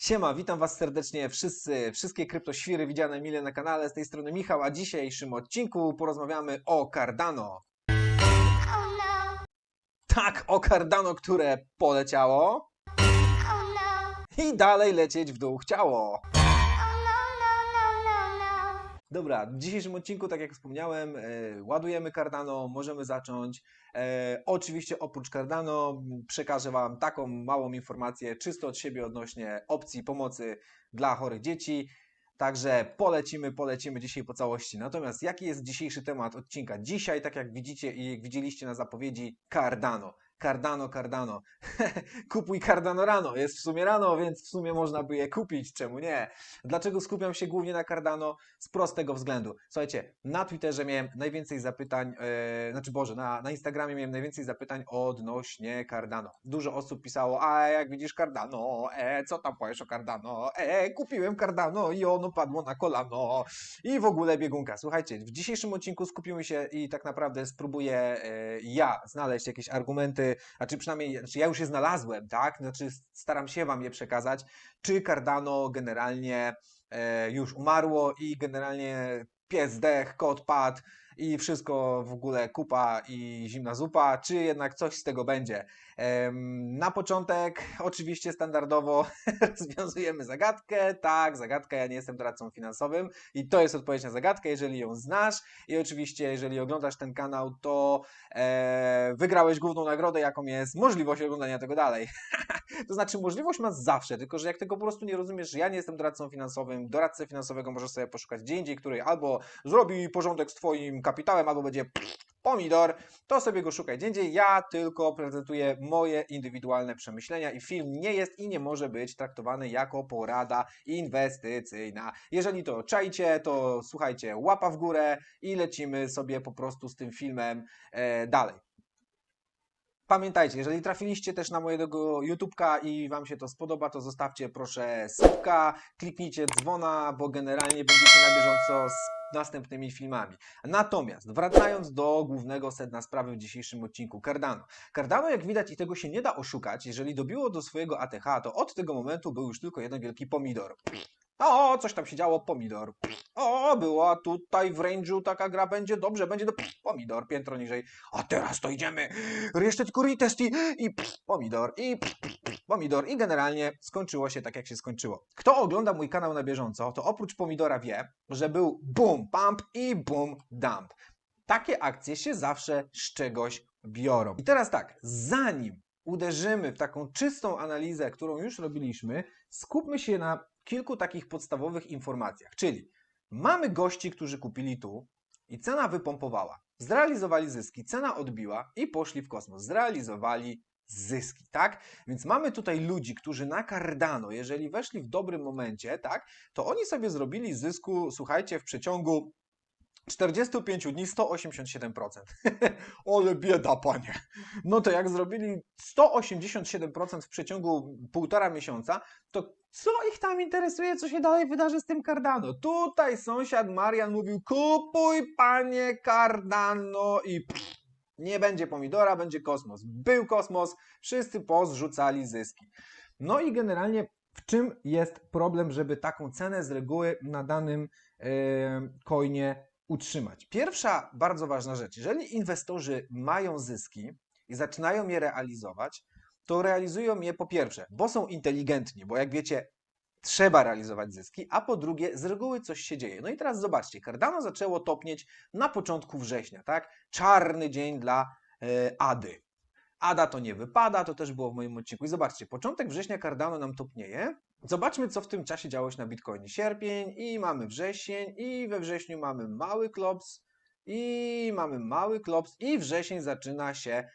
Siema, witam Was serdecznie wszyscy, wszystkie kryptoświry widziane mile na kanale. Z tej strony Michał, a w dzisiejszym odcinku porozmawiamy o Cardano. Oh no, Tak, o Cardano, które poleciało oh no, i dalej lecieć w dół chciało. Dobra, w dzisiejszym odcinku, tak jak wspomniałem, e, ładujemy Cardano, możemy zacząć. E, oczywiście oprócz Cardano przekażę Wam taką małą informację czysto od siebie odnośnie opcji pomocy dla chorych dzieci. Także polecimy, polecimy dzisiaj po całości. Natomiast jaki jest dzisiejszy temat odcinka? Dzisiaj, tak jak widzicie i widzieliście na zapowiedzi, Cardano. Cardano, Cardano. Kupuj Cardano rano. Jest w sumie rano, więc w sumie można by je kupić. Czemu nie? Dlaczego skupiam się głównie na Cardano? Z prostego względu. Słuchajcie, na Twitterze miałem najwięcej zapytań, e, znaczy Boże, na, na Instagramie miałem najwięcej zapytań odnośnie Cardano. Dużo osób pisało, a jak widzisz Cardano, e, co tam powiesz o Cardano, e, kupiłem Cardano i ono padło na kolano i w ogóle biegunka. Słuchajcie, w dzisiejszym odcinku skupimy się i tak naprawdę spróbuję e, ja znaleźć jakieś argumenty, znaczy przynajmniej, znaczy ja już je znalazłem, tak, znaczy staram się Wam je przekazać, czy Cardano generalnie e, już umarło i generalnie pies zdech, kot padł i wszystko w ogóle kupa i zimna zupa, czy jednak coś z tego będzie. Na początek, oczywiście standardowo rozwiązujemy zagadkę. Tak, zagadka, ja nie jestem doradcą finansowym i to jest odpowiedź na zagadkę, jeżeli ją znasz i oczywiście jeżeli oglądasz ten kanał, to e, wygrałeś główną nagrodę, jaką jest możliwość oglądania tego dalej. To znaczy, możliwość masz zawsze, tylko że jak tego po prostu nie rozumiesz, że ja nie jestem doradcą finansowym, doradcę finansowego możesz sobie poszukać gdzie indziej, który albo zrobi porządek z Twoim kapitałem, albo będzie pomidor, to sobie go szukaj gdzie indziej. Ja tylko prezentuję moje indywidualne przemyślenia i film nie jest i nie może być traktowany jako porada inwestycyjna. Jeżeli to czajcie, to słuchajcie, łapa w górę i lecimy sobie po prostu z tym filmem e, dalej. Pamiętajcie, jeżeli trafiliście też na mojego YouTubka i Wam się to spodoba, to zostawcie proszę subka, kliknijcie dzwona, bo generalnie będziecie na bieżąco z następnymi filmami. Natomiast wracając do głównego sedna sprawy w dzisiejszym odcinku Cardano. Cardano, jak widać, i tego się nie da oszukać, jeżeli dobiło do swojego ATH, to od tego momentu był już tylko jeden wielki pomidor. O, coś tam się działo, pomidor. O, była tutaj w range'u taka gra, będzie dobrze, będzie do pomidor, piętro niżej. A teraz to idziemy, jeszcze tylko retest i, i pomidor, i pomidor. I generalnie skończyło się tak, jak się skończyło. Kto ogląda mój kanał na bieżąco, to oprócz pomidora wie, że był boom pump i boom dump. Takie akcje się zawsze z czegoś biorą. I teraz tak, zanim uderzymy w taką czystą analizę, którą już robiliśmy, skupmy się na kilku takich podstawowych informacjach. Czyli mamy gości, którzy kupili tu i cena wypompowała. Zrealizowali zyski, cena odbiła i poszli w kosmos. Zrealizowali zyski, tak? Więc mamy tutaj ludzi, którzy na Cardano, jeżeli weszli w dobrym momencie, tak, to oni sobie zrobili zysku, słuchajcie, w przeciągu 45 dni 187%. Ole bieda, panie. No to jak zrobili 187% w przeciągu półtora miesiąca, to co ich tam interesuje, co się dalej wydarzy z tym Cardano? Tutaj sąsiad Marian mówił, kupuj panie Cardano i pff, nie będzie pomidora, będzie kosmos. Był kosmos, wszyscy pozrzucali zyski. No i generalnie w czym jest problem, żeby taką cenę z reguły na danym e, coinie utrzymać? Pierwsza bardzo ważna rzecz, jeżeli inwestorzy mają zyski i zaczynają je realizować, to realizują je po pierwsze, bo są inteligentni, bo jak wiecie, trzeba realizować zyski, a po drugie, z reguły coś się dzieje. No i teraz zobaczcie, Cardano zaczęło topnieć na początku września, tak? Czarny dzień dla e, Ady. Ada to nie wypada, to też było w moim odcinku. I zobaczcie, początek września Cardano nam topnieje. Zobaczmy, co w tym czasie działo się na Bitcoinie. Sierpień i mamy wrzesień i we wrześniu mamy mały klops i mamy mały klops i wrzesień zaczyna się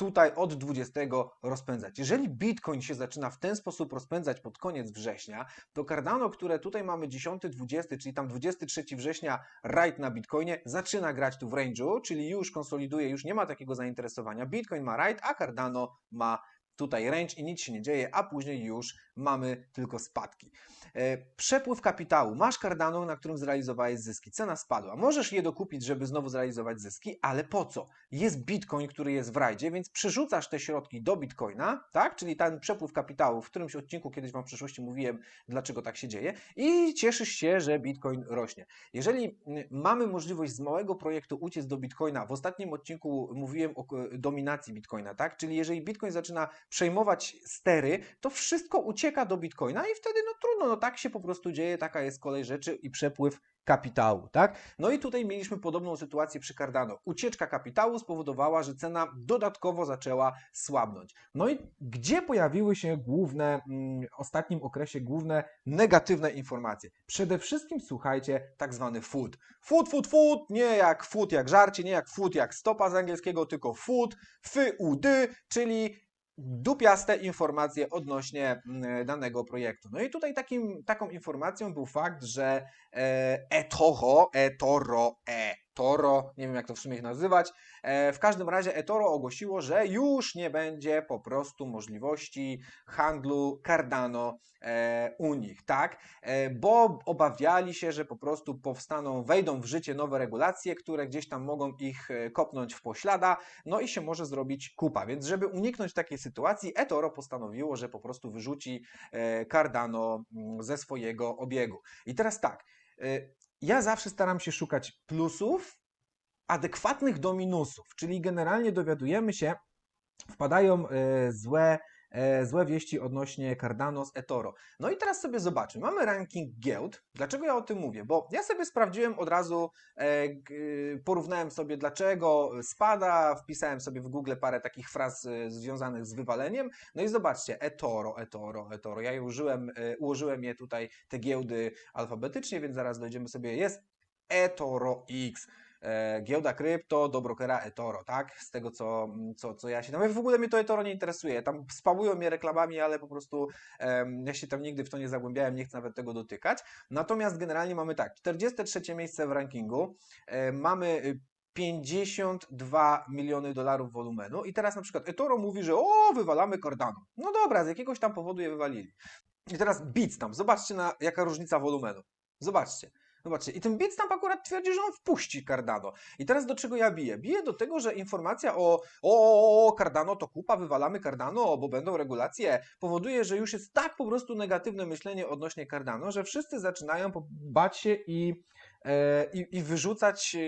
tutaj od 20 rozpędzać. Jeżeli Bitcoin się zaczyna w ten sposób rozpędzać pod koniec września, to Cardano, które tutaj mamy 10-20, czyli tam 23 września rajd na Bitcoinie, zaczyna grać tu w range'u, czyli już konsoliduje, już nie ma takiego zainteresowania. Bitcoin ma rajd, a Cardano ma tutaj range i nic się nie dzieje, a później już mamy tylko spadki. E, Przepływ kapitału. Masz Cardano, na którym zrealizowałeś zyski. Cena spadła. Możesz je dokupić, żeby znowu zrealizować zyski, ale po co? Jest Bitcoin, który jest w rajdzie, więc przerzucasz te środki do Bitcoina, tak? Czyli ten przepływ kapitału, w którymś odcinku kiedyś Wam w przyszłości mówiłem, dlaczego tak się dzieje i cieszysz się, że Bitcoin rośnie. Jeżeli mm, mamy możliwość z małego projektu uciec do Bitcoina, w ostatnim odcinku mówiłem o e, dominacji Bitcoina, tak? Czyli jeżeli Bitcoin zaczyna przejmować stery, to wszystko ucieka do Bitcoina i wtedy no trudno, no tak się po prostu dzieje, taka jest kolej rzeczy i przepływ kapitału, tak? No i tutaj mieliśmy podobną sytuację przy Cardano. Ucieczka kapitału spowodowała, że cena dodatkowo zaczęła słabnąć. No i gdzie pojawiły się główne, mm, w ostatnim okresie główne negatywne informacje? Przede wszystkim słuchajcie, tak zwany food. Food, food, food, nie jak food jak żarcie, nie jak food jak stopa z angielskiego, tylko food, fy, czyli dupiaste informacje odnośnie mm, danego projektu. No i tutaj takim, taką informacją był fakt, że e, eToro, eToro, eToro, nie wiem jak to w sumie nazywać, e, w każdym razie eToro ogłosiło, że już nie będzie po prostu możliwości handlu Cardano e, u nich, tak? E, bo obawiali się, że po prostu powstaną, wejdą w życie nowe regulacje, które gdzieś tam mogą ich kopnąć w poślada, no i się może zrobić kupa. Więc żeby uniknąć takiej sytuacji, eToro postanowiło, że po prostu wyrzuci Cardano mm, ze swojego obiegu. I teraz tak, ja zawsze staram się szukać plusów adekwatnych do minusów, czyli generalnie dowiadujemy się, wpadają e, złe, złe wieści odnośnie Cardano z eToro. No i teraz sobie zobaczmy. Mamy ranking giełd. Dlaczego ja o tym mówię? Bo ja sobie sprawdziłem od razu, e, porównałem sobie dlaczego spada, wpisałem sobie w Google parę takich fraz e, związanych z wywaleniem. No i zobaczcie, eToro, eToro, eToro. Ja je użyłem, e, ułożyłem je tutaj, te giełdy alfabetycznie, więc zaraz dojdziemy sobie. Jest eToro X e, giełda krypto do brokera eToro, tak? Z tego, co, co, co ja się tam... W ogóle mnie to eToro nie interesuje. Tam spamują mnie reklamami, ale po prostu em, ja się tam nigdy w to nie zagłębiałem, nie chcę nawet tego dotykać. Natomiast generalnie mamy tak, 43 miejsce w rankingu, e, mamy y, 52 miliony dolarów wolumenu i teraz na przykład eToro mówi, że o, wywalamy Cardano. No dobra, z jakiegoś tam powodu je wywalili. I teraz Bitstamp, zobaczcie na jaka różnica wolumenu. Zobaczcie. Zobaczcie, i ten Bitstamp akurat twierdzi, że on wpuści Cardano. I teraz do czego ja biję? Biję do tego, że informacja o o, o Cardano to kupa, wywalamy Cardano, bo będą regulacje, powoduje, że już jest tak po prostu negatywne myślenie odnośnie Cardano, że wszyscy zaczynają bać się i, e, i, i wyrzucać e,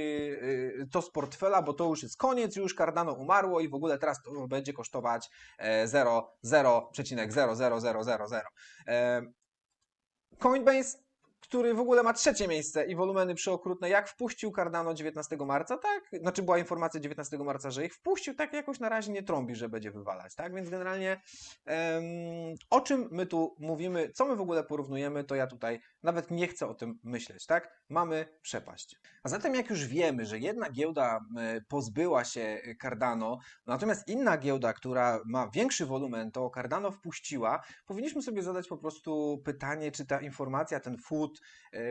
e, to z portfela, bo to już jest koniec, już Cardano umarło i w ogóle teraz to będzie kosztować e, 0, 0,00000. E, Coinbase który w ogóle ma trzecie miejsce i wolumeny przeokrutne, jak wpuścił Cardano 19 marca, tak? Znaczy była informacja 19 marca, że ich wpuścił, tak jakoś na razie nie trąbi, że będzie wywalać, tak? Więc generalnie o czym my tu mówimy, co my w ogóle porównujemy, to ja tutaj nawet nie chcę o tym myśleć, tak? Mamy przepaść. A zatem jak już wiemy, że jedna giełda pozbyła się Cardano, natomiast inna giełda, która ma większy wolumen, to Cardano wpuściła, powinniśmy sobie zadać po prostu pytanie, czy ta informacja, ten food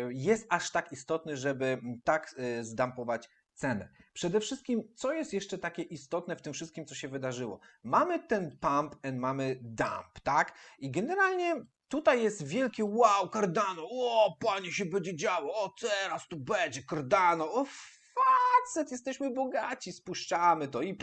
jest aż tak istotny, żeby tak e, zdampować cenę. Przede wszystkim, co jest jeszcze takie istotne w tym wszystkim, co się wydarzyło? Mamy ten pump and mamy dump, tak? I generalnie tutaj jest wielkie wow, Cardano, o, panie się będzie działo, o, teraz tu będzie Cardano, o, facet, jesteśmy bogaci, spuszczamy to i,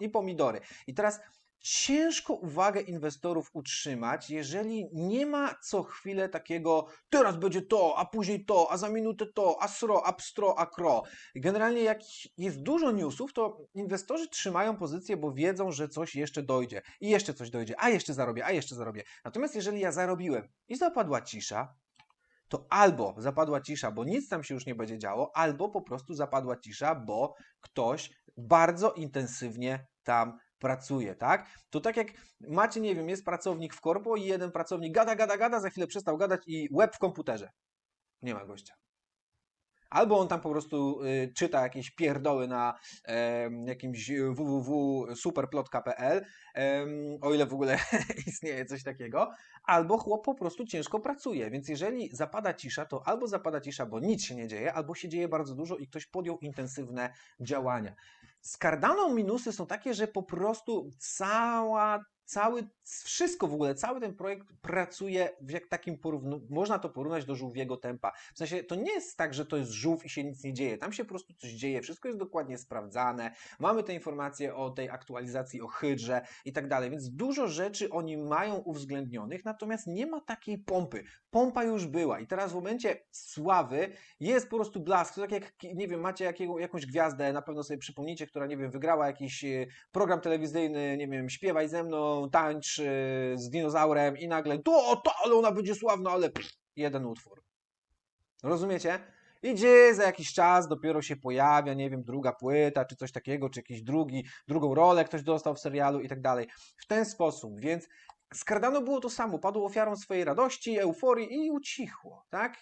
i pomidory. I teraz ciężko uwagę inwestorów utrzymać, jeżeli nie ma co chwilę takiego teraz będzie to, a później to, a za minutę to, a sro, a pstro, a kro. Generalnie jak jest dużo newsów, to inwestorzy trzymają pozycję, bo wiedzą, że coś jeszcze dojdzie i jeszcze coś dojdzie, a jeszcze zarobię, a jeszcze zarobię. Natomiast jeżeli ja zarobiłem i zapadła cisza, to albo zapadła cisza, bo nic tam się już nie będzie działo, albo po prostu zapadła cisza, bo ktoś bardzo intensywnie tam pracuje, tak? To tak jak macie, nie wiem, jest pracownik w korpo i jeden pracownik gada, gada, gada, za chwilę przestał gadać i web w komputerze. Nie ma gościa. Albo on tam po prostu y, czyta jakieś pierdoły na em, jakimś www.superplotka.pl, em, o ile w ogóle istnieje coś takiego, albo chłop po prostu ciężko pracuje. Więc jeżeli zapada cisza, to albo zapada cisza, bo nic się nie dzieje, albo się dzieje bardzo dużo i ktoś podjął intensywne działania. Z minusy są takie, że po prostu cała cały, wszystko w ogóle, cały ten projekt pracuje w jak takim porównu, można to porównać do żółwiego tempa. W sensie to nie jest tak, że to jest żółw i się nic nie dzieje. Tam się po prostu coś dzieje, wszystko jest dokładnie sprawdzane. Mamy te informacje o tej aktualizacji, o hydrze i tak dalej, więc dużo rzeczy oni mają uwzględnionych, natomiast nie ma takiej pompy. Pompa już była i teraz w momencie sławy jest po prostu blask. To tak jak, nie wiem, macie jakiego, jakąś gwiazdę, na pewno sobie przypomnicie, która, nie wiem, wygrała jakiś e, program telewizyjny, nie wiem, śpiewaj ze mną, tańcz e, z dinozaurem i nagle to, to, ale ona będzie sławna, ale pff, jeden utwór. Rozumiecie? Idzie za jakiś czas, dopiero się pojawia, nie wiem, druga płyta, czy coś takiego, czy jakiś drugi, drugą rolę ktoś dostał w serialu i tak dalej. W ten sposób, więc z Cardano było to samo, padł ofiarą swojej radości, euforii i ucichło, tak?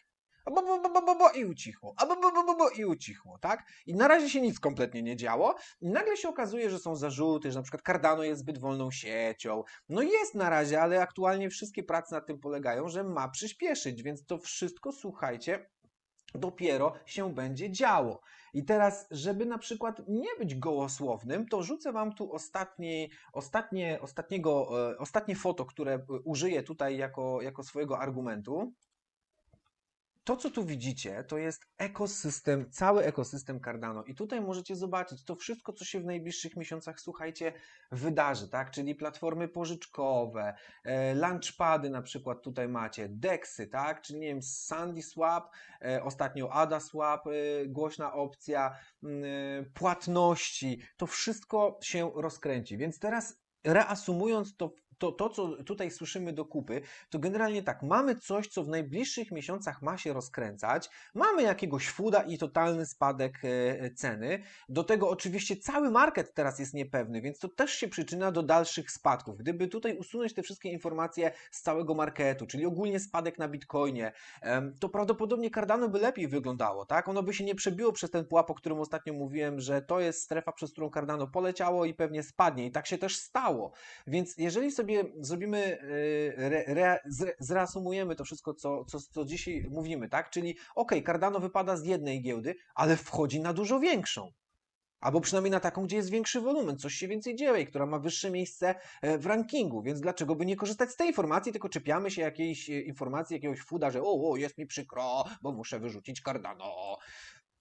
Bo, bo, bo, bo, bo, bo i ucichło, a bo, bo, bo, bo, bo i ucichło, tak? I na razie się nic kompletnie nie działo. I nagle się okazuje, że są zarzuty, że na przykład Cardano jest zbyt wolną siecią. No jest na razie, ale aktualnie wszystkie prace nad tym polegają, że ma przyspieszyć, więc to wszystko, słuchajcie, dopiero się będzie działo. I teraz, żeby na przykład nie być gołosłownym, to rzucę Wam tu ostatni, ostatnie, ostatniego, e, ostatnie foto, które e, użyję tutaj jako, jako swojego argumentu. To, co tu widzicie, to jest ekosystem, cały ekosystem Cardano. I tutaj możecie zobaczyć to wszystko, co się w najbliższych miesiącach, słuchajcie, wydarzy, tak? Czyli platformy pożyczkowe, e, launchpady na przykład tutaj macie, DEXy, tak? Czyli nie wiem, Sandy Swap, e, ostatnio ADA Swap, e, głośna opcja, m, e, płatności, to wszystko się rozkręci. Więc teraz reasumując to, to, to, co tutaj słyszymy do kupy, to generalnie tak, mamy coś, co w najbliższych miesiącach ma się rozkręcać, mamy jakiegoś fuda i totalny spadek e, ceny, do tego oczywiście cały market teraz jest niepewny, więc to też się przyczynia do dalszych spadków. Gdyby tutaj usunąć te wszystkie informacje z całego marketu, czyli ogólnie spadek na Bitcoinie, to prawdopodobnie Cardano by lepiej wyglądało, tak? Ono by się nie przebiło przez ten pułap, o którym ostatnio mówiłem, że to jest strefa, przez którą Cardano poleciało i pewnie spadnie i tak się też stało. Więc jeżeli sobie zrobimy, e, re, re, zre, zreasumujemy to wszystko, co, co, co dzisiaj mówimy, tak? Czyli ok, Cardano wypada z jednej giełdy, ale wchodzi na dużo większą. Albo przynajmniej na taką, gdzie jest większy wolumen, coś się więcej dzieje, i która ma wyższe miejsce e, w rankingu, więc dlaczego by nie korzystać z tej informacji, tylko czepiamy się jakiejś e, informacji, jakiegoś fuda, że o, o, jest mi przykro, bo muszę wyrzucić Cardano.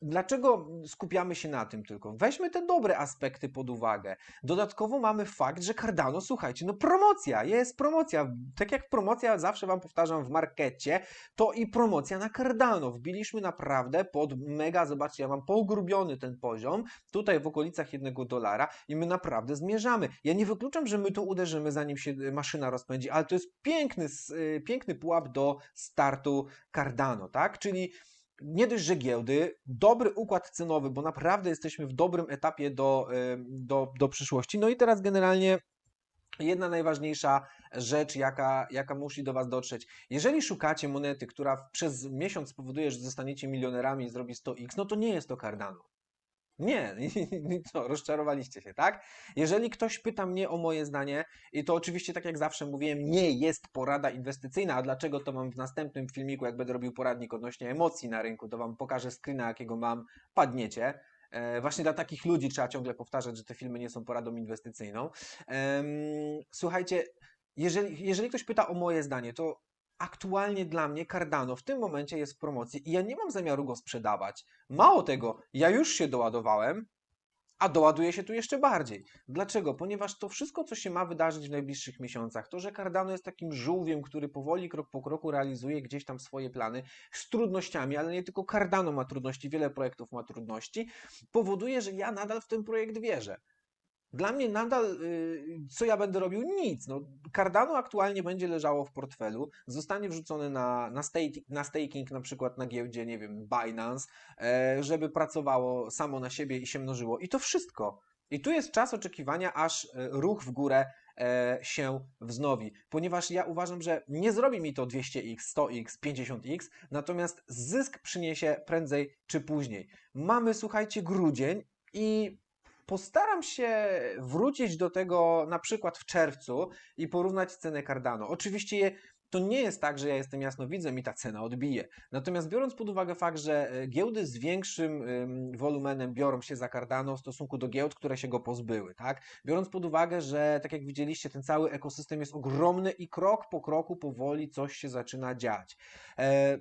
Dlaczego skupiamy się na tym tylko? Weźmy te dobre aspekty pod uwagę. Dodatkowo mamy fakt, że Cardano, słuchajcie, no promocja, jest promocja. Tak jak promocja, zawsze Wam powtarzam, w markecie, to i promocja na Cardano. Wbiliśmy naprawdę pod mega, zobaczcie, ja mam pogrubiony ten poziom, tutaj w okolicach jednego dolara i my naprawdę zmierzamy. Ja nie wykluczam, że my tu uderzymy, zanim się y, maszyna rozpędzi, ale to jest piękny, y, piękny pułap do startu Cardano, tak? Czyli nie dość, że giełdy, dobry układ cenowy, bo naprawdę jesteśmy w dobrym etapie do, do, do przyszłości. No i teraz generalnie jedna najważniejsza rzecz, jaka, jaka musi do Was dotrzeć. Jeżeli szukacie monety, która przez miesiąc spowoduje, że zostaniecie milionerami i zrobi 100x, no to nie jest to Cardano. Nie, co, rozczarowaliście się, tak? Jeżeli ktoś pyta mnie o moje zdanie, i to oczywiście, tak jak zawsze mówiłem, nie jest porada inwestycyjna, a dlaczego to mam w następnym filmiku, jak będę robił poradnik odnośnie emocji na rynku, to Wam pokażę screena, jakiego mam, padniecie. E, Właśnie dla takich ludzi trzeba ciągle powtarzać, że te filmy nie są poradą inwestycyjną. Słuchajcie, jeżeli, jeżeli ktoś pyta o moje zdanie, to aktualnie dla mnie Cardano w tym momencie jest w promocji i ja nie mam zamiaru go sprzedawać. Mało tego, ja już się doładowałem, a doładuje się tu jeszcze bardziej. Dlaczego? Ponieważ to wszystko, co się ma wydarzyć w najbliższych miesiącach, to, że Cardano jest takim żółwiem, który powoli, krok po kroku realizuje gdzieś tam swoje plany z trudnościami, ale nie tylko Cardano ma trudności, wiele projektów ma trudności, powoduje, że ja nadal w ten projekt wierzę. Dla mnie nadal, y, co ja będę robił? Nic. No, Cardano aktualnie będzie leżało w portfelu, zostanie wrzucone na, na, na staking, na przykład na giełdzie, nie wiem, Binance, e, żeby pracowało samo na siebie i się mnożyło. I to wszystko. I tu jest czas oczekiwania, aż e, ruch w górę e, się wznowi, ponieważ ja uważam, że nie zrobi mi to 200x, 100x, 50x, natomiast zysk przyniesie prędzej czy później. Mamy, słuchajcie, grudzień i postaram się wrócić do tego na przykład w czerwcu i porównać cenę Cardano. Oczywiście je, to nie jest tak, że ja jestem jasnowidzem i ta cena odbije. Natomiast biorąc pod uwagę fakt, że e, giełdy z większym ym, wolumenem biorą się za Cardano w stosunku do giełd, które się go pozbyły, tak? Biorąc pod uwagę, że tak jak widzieliście, ten cały ekosystem jest ogromny i krok po kroku powoli coś się zaczyna dziać. E,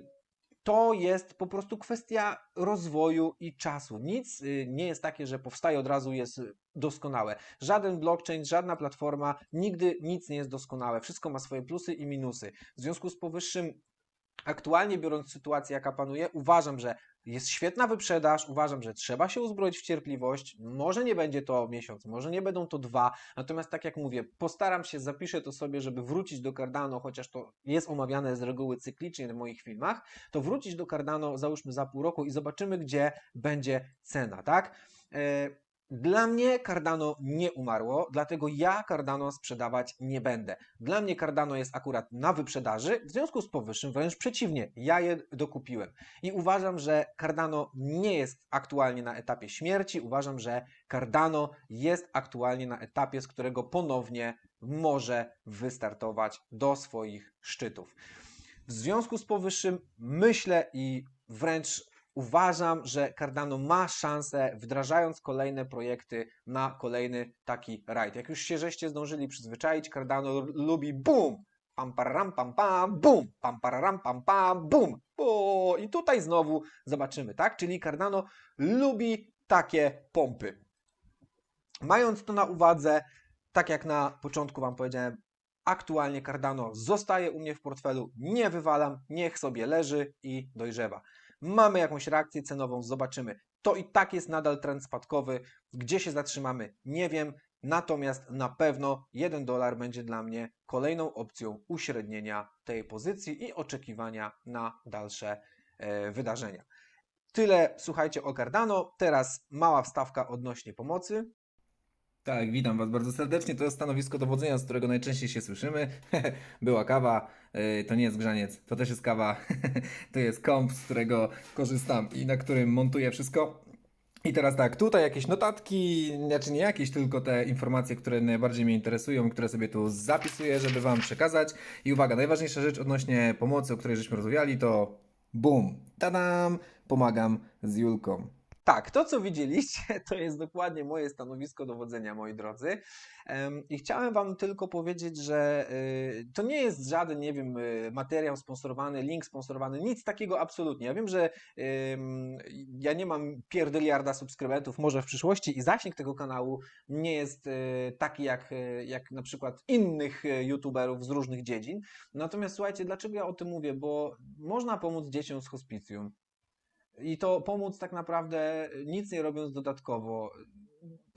to jest po prostu kwestia rozwoju i czasu. Nic y, nie jest takie, że powstaje od razu, jest y, doskonałe. Żaden blockchain, żadna platforma, nigdy nic nie jest doskonałe. Wszystko ma swoje plusy i minusy. W związku z powyższym, aktualnie biorąc sytuację, jaka panuje, uważam, że jest świetna wyprzedaż. Uważam, że trzeba się uzbroić w cierpliwość. Może nie będzie to miesiąc, może nie będą to dwa. Natomiast, tak jak mówię, postaram się, zapiszę to sobie, żeby wrócić do Cardano, chociaż to jest omawiane z reguły cyklicznie w moich filmach, to wrócić do Cardano, załóżmy za pół roku i zobaczymy, gdzie będzie cena, tak? E, Dla mnie Cardano nie umarło, dlatego ja Cardano sprzedawać nie będę. Dla mnie Cardano jest akurat na wyprzedaży, w związku z powyższym wręcz przeciwnie, ja je dokupiłem. I uważam, że Cardano nie jest aktualnie na etapie śmierci. Uważam, że Cardano jest aktualnie na etapie, z którego ponownie może wystartować do swoich szczytów. W związku z powyższym myślę i wręcz uważam, że Cardano ma szansę, wdrażając kolejne projekty na kolejny taki rajd. Jak już się żeście zdążyli przyzwyczaić, Cardano lubi boom, pam pararam pam pam, bum, pam pararam pam pam, bum. O, I tutaj znowu zobaczymy, tak? Czyli Cardano lubi takie pompy. Mając to na uwadze, tak jak na początku Wam powiedziałem, aktualnie Cardano zostaje u mnie w portfelu, nie wywalam, niech sobie leży i dojrzewa. Mamy jakąś reakcję cenową, zobaczymy. To i tak jest nadal trend spadkowy. Gdzie się zatrzymamy, nie wiem. Natomiast na pewno 1 dolar będzie dla mnie kolejną opcją uśrednienia tej pozycji i oczekiwania na dalsze e, wydarzenia. Tyle słuchajcie o Cardano. Teraz mała wstawka odnośnie pomocy. Tak, witam Was bardzo serdecznie. To jest stanowisko dowodzenia, z którego najczęściej się słyszymy. Była kawa, yy, to nie jest grzaniec, to też jest kawa. to jest komp, z którego korzystam i na którym montuję wszystko. I teraz tak, tutaj jakieś notatki, znaczy nie jakieś, tylko te informacje, które najbardziej mnie interesują, które sobie tu zapisuję, żeby Wam przekazać. I uwaga, najważniejsza rzecz odnośnie pomocy, o której żeśmy rozmawiali, to BUM! Tadam! Pomagam z Julką. Tak, to co widzieliście, to jest dokładnie moje stanowisko dowodzenia, moi drodzy. I chciałem Wam tylko powiedzieć, że y, to nie jest żaden, nie wiem, y, materiał sponsorowany, link sponsorowany, nic takiego absolutnie. Ja wiem, że ja nie mam pierdyliarda subskrybentów, może w przyszłości i zasięg tego kanału nie jest y, taki jak, jak na przykład innych youtuberów z różnych dziedzin. Natomiast słuchajcie, dlaczego ja o tym mówię? Bo można pomóc dzieciom z hospicjum. I to pomóc tak naprawdę nic nie robiąc dodatkowo.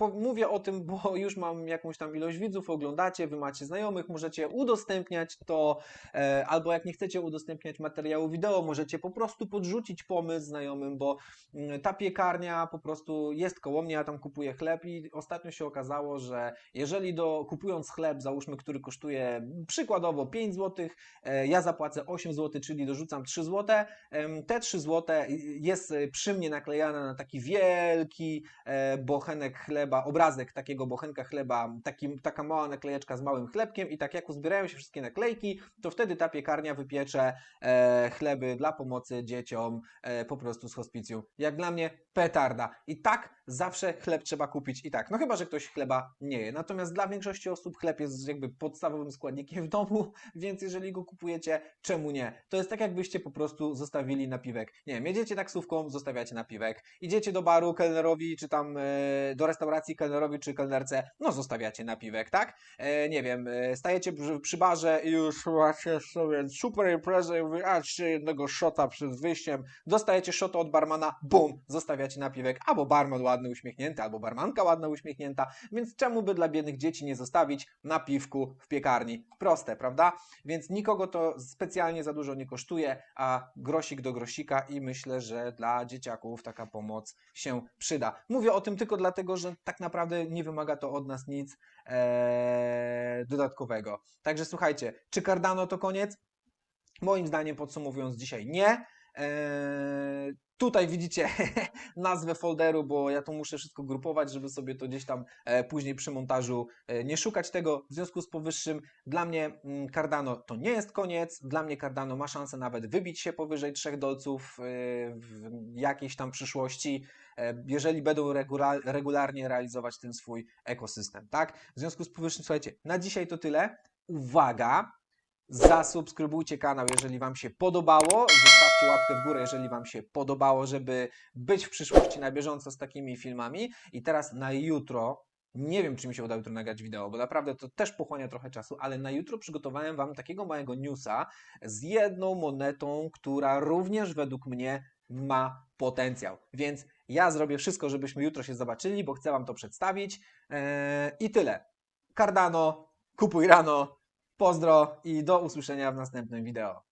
Mówię o tym, bo już mam jakąś tam ilość widzów, oglądacie, wy macie znajomych, możecie udostępniać to, e, albo jak nie chcecie udostępniać materiału wideo, możecie po prostu podrzucić pomysł znajomym, bo mm, ta piekarnia po prostu jest koło mnie, ja tam kupuję chleb i ostatnio się okazało, że jeżeli do, kupując chleb, załóżmy, który kosztuje przykładowo 5 zł, e, ja zapłacę 8 zł, czyli dorzucam 3 zł, te 3 zł jest e, przy mnie naklejane na taki wielki e, bochenek chleba, obrazek takiego bochenka chleba, taki, taka mała naklejeczka z małym chlebkiem i tak jak uzbierają się wszystkie naklejki, to wtedy ta piekarnia wypiecze e, chleby dla pomocy dzieciom e, po prostu z hospicjum. Jak dla mnie petarda. I tak zawsze chleb trzeba kupić i tak. No chyba, że ktoś chleba nie je. Natomiast dla większości osób chleb jest jakby podstawowym składnikiem w domu, więc jeżeli go kupujecie, czemu nie? To jest tak, jakbyście po prostu zostawili napiwek. Nie wiem, jedziecie taksówką, zostawiacie napiwek. Idziecie do baru kelnerowi, czy tam e, do restauracji kelnerowi, czy kelnerce, no zostawiacie napiwek, tak? E, nie wiem, e, stajecie przy, przy barze i już macie sobie super imprezę i jednego shota przed wyjściem, dostajecie shota od barmana, bum, zostawiacie napiwek, albo barman ładny, uśmiechnięty, albo barmanka ładna, uśmiechnięta, więc czemu by dla biednych dzieci nie zostawić napiwku w piekarni? Proste, prawda? Więc nikogo to specjalnie za dużo nie kosztuje, a grosik do grosika i myślę, że dla dzieciaków taka pomoc się przyda. Mówię o tym tylko dlatego, że tak naprawdę nie wymaga to od nas nic e, dodatkowego. Także słuchajcie, czy Cardano to koniec? Moim zdaniem, podsumowując dzisiaj, nie. E, Tutaj widzicie nazwę folderu, bo ja to muszę wszystko grupować, żeby sobie to gdzieś tam e, później przy montażu e, nie szukać tego. W związku z powyższym dla mnie mm, Cardano to nie jest koniec. Dla mnie Cardano ma szansę nawet wybić się powyżej 3 dolców e, w jakiejś tam przyszłości, jeżeli będą regula- regularnie realizować ten swój ekosystem, tak? W związku z powyższym, słuchajcie, na dzisiaj to tyle. Uwaga! Zasubskrybujcie kanał, jeżeli Wam się podobało. Zostawcie łapkę w górę, jeżeli Wam się podobało, żeby być w przyszłości na bieżąco z takimi filmami. I teraz na jutro, nie wiem, czy mi się uda jutro nagrać wideo, bo naprawdę to też pochłania trochę czasu, ale na jutro przygotowałem Wam takiego małego newsa z jedną monetą, która również według mnie ma potencjał. Więc ja zrobię wszystko, żebyśmy jutro się zobaczyli, bo chcę Wam to przedstawić. Eee, I tyle. Cardano, kupuj rano. Pozdro i do usłyszenia w następnym wideo.